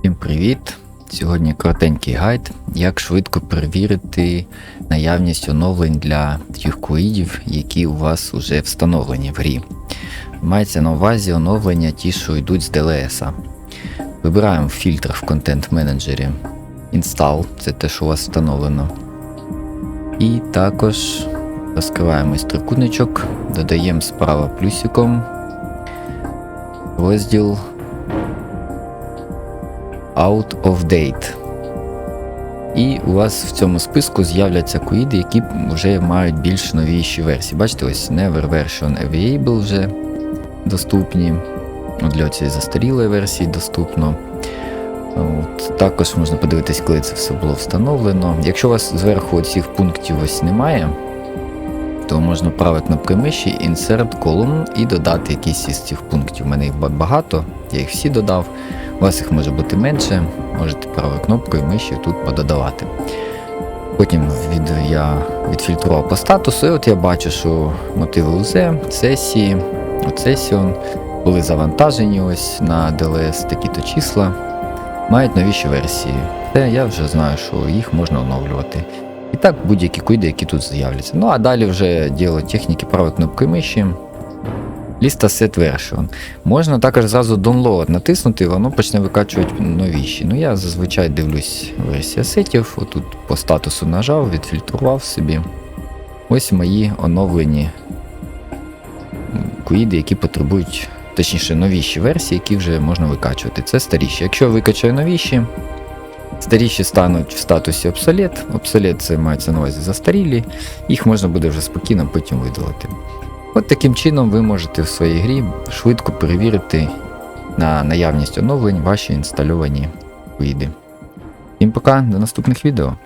Всім привіт! Сьогодні коротенький гайд, як швидко перевірити наявність оновлень для тих куїдів, які у вас вже встановлені в грі. Мається на увазі оновлення ті, що йдуть з DLS. Вибираємо в фільтрах в контент менеджері Install, це те, що у вас встановлено. І також розкриваємо трикутничок, додаємо справа плюсиком розділ Out of Date. І у вас в цьому списку з'являться куїди, які вже мають більш новіші версії. Бачите, ось Never Version Available вже доступні. Для цієї застарілої версії доступно. От, Також можна подивитись, коли це все було встановлено. Якщо у вас зверху цих пунктів ось немає, то можна правою кнопкою миші Insert Column і додати якісь із цих пунктів. У мене їх багато, я їх всі додав. У вас їх може бути менше, можете правою кнопкою миші тут пододавати. Потім від, я відфільтрував по статусу, і от я бачу, що мотиви УЗ, сесії, сесіон були завантажені ось на DLS такі-то числа, мають новіші версії. Це я вже знаю, що їх можна оновлювати. І так будь-які куйди, які тут з'являться. Ну а далі вже діло техніки правою кнопкою миші. Ліста Set Version. Можна також зразу download натиснути, і воно почне викачувати новіші. Ну я зазвичай дивлюсь версія сетів. Отут по статусу нажав, відфільтрував собі. Ось мої оновлені куїди, які потребують, точніше, новіші версії, які вже можна викачувати. Це старіші. Якщо викачаю новіші, старіші стануть в статусі обсолет. Обсолет це мається на увазі застарілі, їх можна буде вже спокійно потім видалити. От таким чином ви можете в своїй грі швидко перевірити на наявність оновлень ваші інстальовані види. Всім пока, до наступних відео.